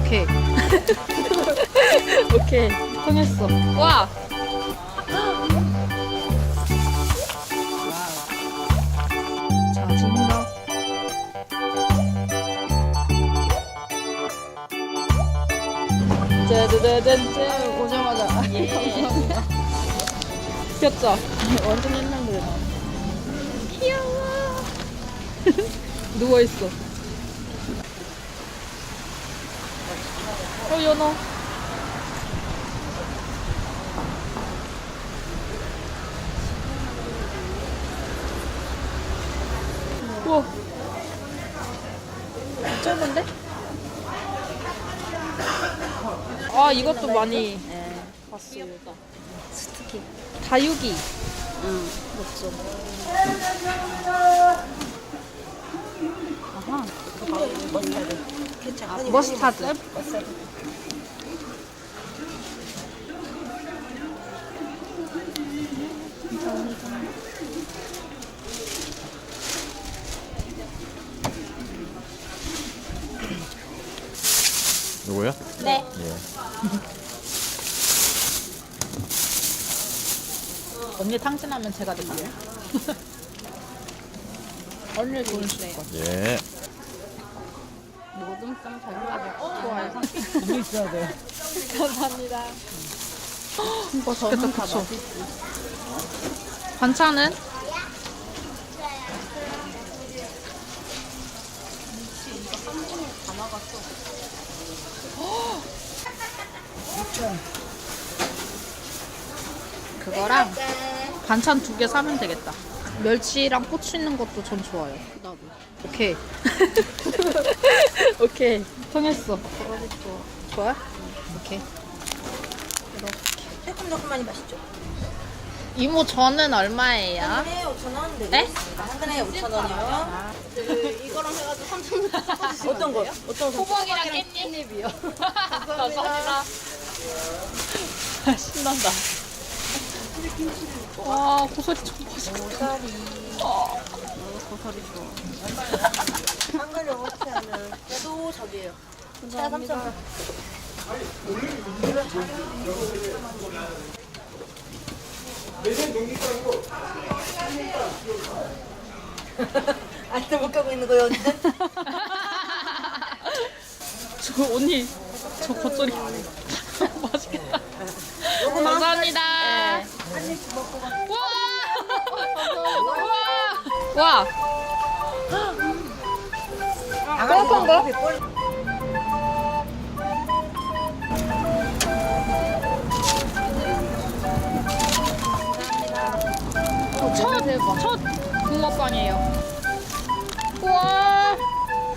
오케이. 오케이. 통했어. 와! 자, 진거. 짜자자잔짠 오자마자 귀엽죠? 완전 옛날 노래 나 귀여워 누워있어 어 연어 우와 짧은데? 아 이것도 많이 봤어요 스투키. 다육이 응. 멋져 아하. 머스타드 요거요? 네. 예. 언니 탕진하면 제가 드릴게요 언니 돈 주세요 예. 모 든 쌈잘 맞아 좋아요. 뭐 있어야 돼요 감사합니다. 맛있겠다. 그쵸? 반찬은? 그거랑 반찬 두 개 사면 되겠다. 멸치랑 고추 있는 것도 전 좋아요. 나도. 오케이. 오케이. 통했어. 좋아? 오케이. 조금 더 많이 마시죠. 이모 저는 얼마예요? 한 근에 5천 원 되고 네? 한 근에 5천 원이요. 그 이거랑 해가지고 3천 원. 어떤 거? 어떤 거? 호박이랑 깻잎이요. 감사합니다. 아, 신난다. 와, 고소리 좀 맛있겠다. 고사리. 어. 고사리 좋아. 한 근에 5천 원. 얘도 저기예요. 제가 3천 원. 아직도 못 가고 있는 거예요, 언제? 저 언니, 저 겉절이 맛있겠다. 감사합니다. 와! 와! 뻥뻥 거? 첫, 첫 붕어빵이에요. 우와!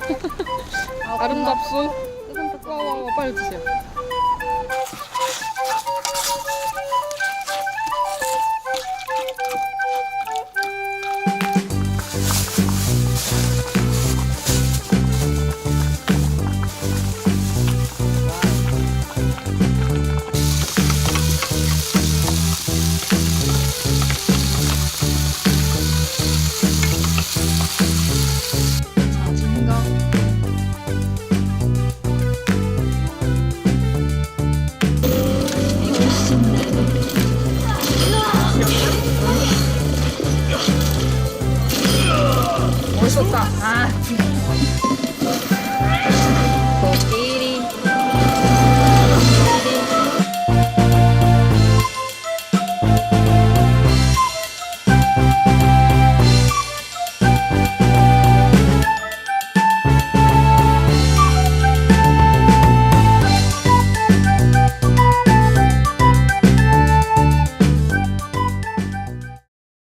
와, 와, 빨리 드세요. 啊！